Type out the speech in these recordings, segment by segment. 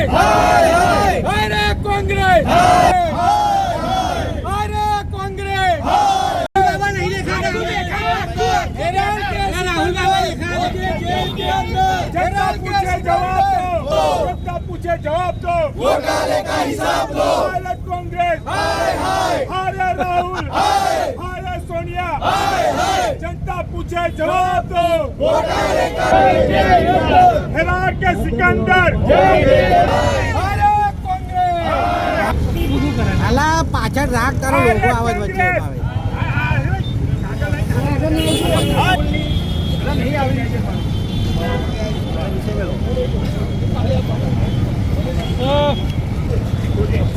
Congress! Hi! Hi! Hi! Congress Hi! Congress पूछे जवाब दो घोटाले का हिसाब दो भारत कांग्रेस हाय हाय हाय राहुल हाय हाय सोनिया हाय हाय जनता पूछे जवाब दो घोटाले का हेरार के सिकंदर हाय कांग्रेस અલા પાછળ રાખ તારો લોગો આવે છે વચ્ચે આવે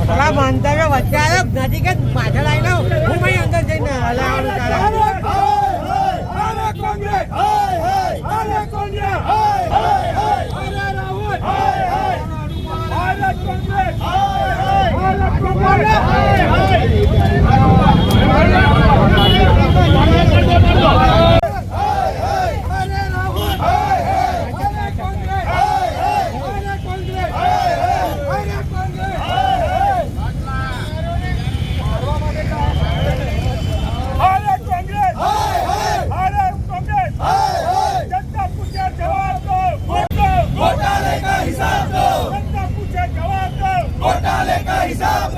અલા મંતવ્ય વચ્ચે આવ્યો નજીક જ પાછળ આવીને હું ભાઈ અંદર જઈને હલાવવાનું भारत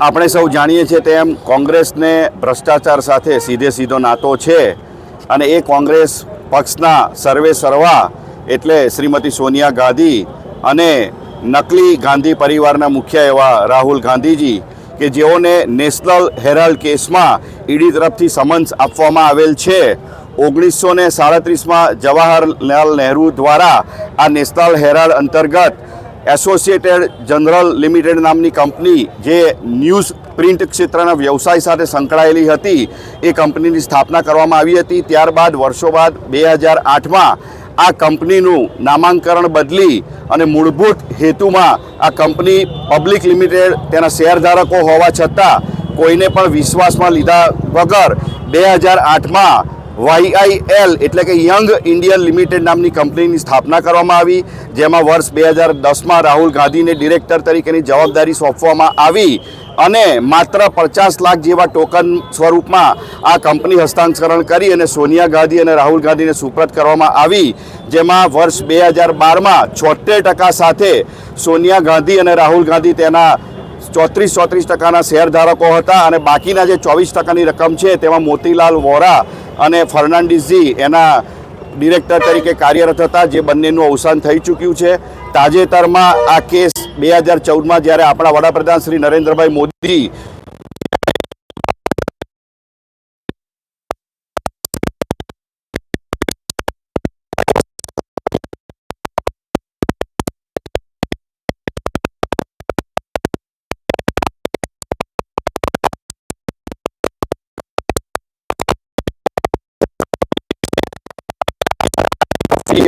આપણે સૌ જાણીએ છીએ તેમ કોંગ્રેસને ભ્રષ્ટાચાર સાથે સીધે સીધો નાતો છે અને એ કોંગ્રેસ પક્ષના સર્વે સર્વા એટલે શ્રીમતી સોનિયા ગાંધી અને નકલી ગાંધી પરિવારના મુખ્ય એવા રાહુલ ગાંધીજી કે જેઓને નેશનલ હેરાલ્ડ કેસમાં ઈડી તરફથી સમન્સ આપવામાં આવેલ છે. ઓગણીસો ને સાડત્રીસમાં જવાહરલાલ નહેરુ દ્વારા આ નેશનલ હેરાલ્ડ અંતર્ગત એસોસિએટેડ જનરલ લિમિટેડ નામની કંપની જે ન્યૂઝ પ્રિન્ટ ક્ષેત્રના વ્યવસાય સાથે સંકળાયેલી હતી, એ કંપનીની સ્થાપના કરવામાં આવી હતી. ત્યારબાદ વર્ષો બાદ બે હજાર આઠમાં આ કંપનીનું નામાંકરણ બદલી અને મૂળભૂત હેતુમાં આ કંપની પબ્લિક લિમિટેડ તેના શેરધારકો હોવા છતાં કોઈને પણ વિશ્વાસમાં લીધા વગર બે હજાર આઠમાં વાયઆઈએલ એટલે કે યંગ ઇન્ડિયન લિમિટેડ નામની કંપનીની સ્થાપના કરવામાં આવી, જેમાં વર્ષ બે હજાર દસમાં રાહુલ ગાંધીને ડિરેક્ટર તરીકેની જવાબદારી સોંપવામાં આવી અને માત્ર પચાસ લાખ જેવા ટોકન સ્વરૂપમાં આ કંપની હસ્તાંતરણ કરી અને સોનિયા ગાંધી અને રાહુલ ગાંધીને સુપ્રત કરવામાં આવી, જેમાં વર્ષ બે હજાર બારમાં છોતેર ટકા સાથે સોનિયા ગાંધી અને રાહુલ ગાંધી તેના ચોત્રીસ ચોત્રીસ ટકાના શેરધારકો હતા અને બાકીના જે ચોવીસ ટકાની રકમ છે તેમાં મોતીલાલ વોરા અને ફર્નાન્ડિસજી એના ડિરેક્ટર તરીકે કાર્યરત હતા, જે બંનેનું અવસાન થઈ ચૂક્યું છે. તાજેતરમાં આ કેસ બે હજાર ચૌદમાં જ્યારે આપણા વડાપ્રધાન શ્રી નરેન્દ્રભાઈ મોદી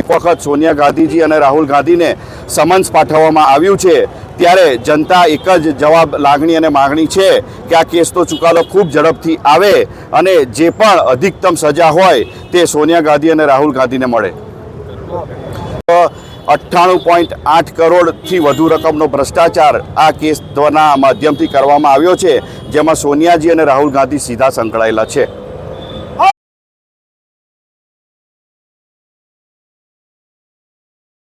એક વખત સોનિયા ગાંધીજી અને રાહુલ ગાંધીને સમન્સ પાઠવવામાં આવ્યું છે. ત્યારે જનતા એક જ જવાબ લાગણી અને માગણી છે કે આ કેસનો ચુકાદો ખૂબ ઝડપથી આવે અને જે પણ અધિકતમ સજા હોય તે સોનિયા ગાંધી અને રાહુલ ગાંધીને મળે. અઠ્ઠાણું પોઈન્ટ આઠ કરોડથી વધુ રકમનો ભ્રષ્ટાચાર આ કેસના માધ્યમથી કરવામાં આવ્યો છે, જેમાં સોનિયાજી અને રાહુલ ગાંધી સીધા સંકળાયેલા છે.